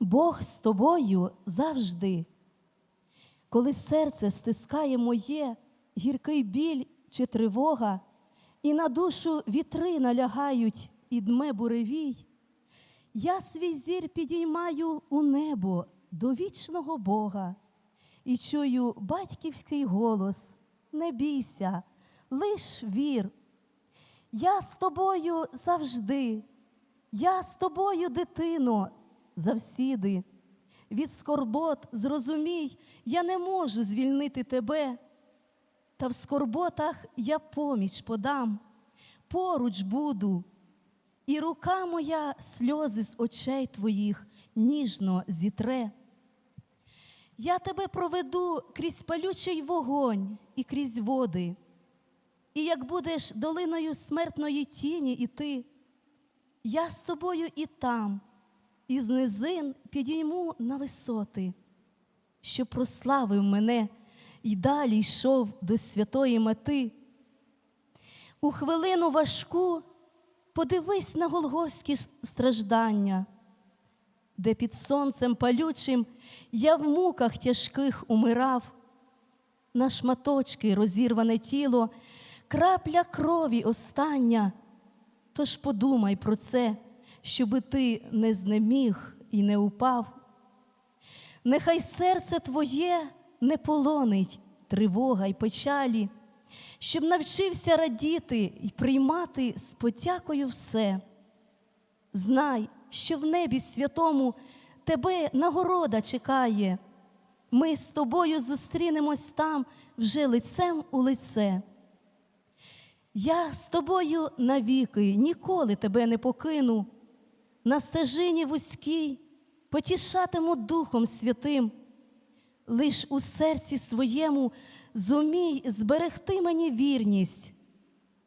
Бог з тобою завжди. Коли серце стискає моє, гіркий біль чи тривога, і на душу вітри налягають і дме буревій, я свій зір підіймаю у небо до вічного Бога і чую батьківський голос: не бійся, лиш вір. Я з тобою завжди, я з тобою, дитино, завсіди. Від скорбот зрозумій, я не можу звільнити тебе, та в скорботах я поміч подам, поруч буду, і рука моя сльози з очей твоїх ніжно зітре. Я тебе проведу крізь палючий вогонь і крізь води. І як будеш долиною смертної тіні іти, я з тобою і там, із низин підійму на висоти, що прославив мене і далі йшов до святої мети. У хвилину важку подивись на голгофські страждання, де під сонцем палючим я в муках тяжких умирав, на шматочки розірване тіло, крапля крові остання. Тож подумай про це, щоби ти не знеміг і не упав. Нехай серце твоє не полонить тривога й печалі, щоб навчився радіти і приймати з потякою все. Знай, що в небі святому тебе нагорода чекає. Ми з тобою зустрінемось там вже лицем у лице. Я з тобою навіки ніколи тебе не покину, на стежині вузькій потішатиму Духом Святим, лиш у серці своєму зумій зберегти мені вірність,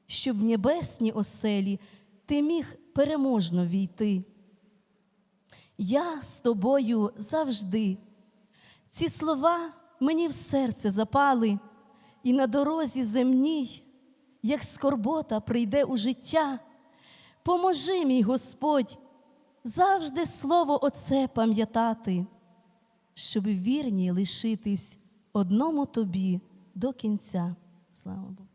щоб в небесні оселі ти міг переможно війти. Я з тобою завжди. Ці слова мені в серце запали, і на дорозі земній, як скорбота прийде у життя, поможи, мій Господь, завжди слово Оце пам'ятати, щоб вірні лишитись одному тобі до кінця. Слава Богу.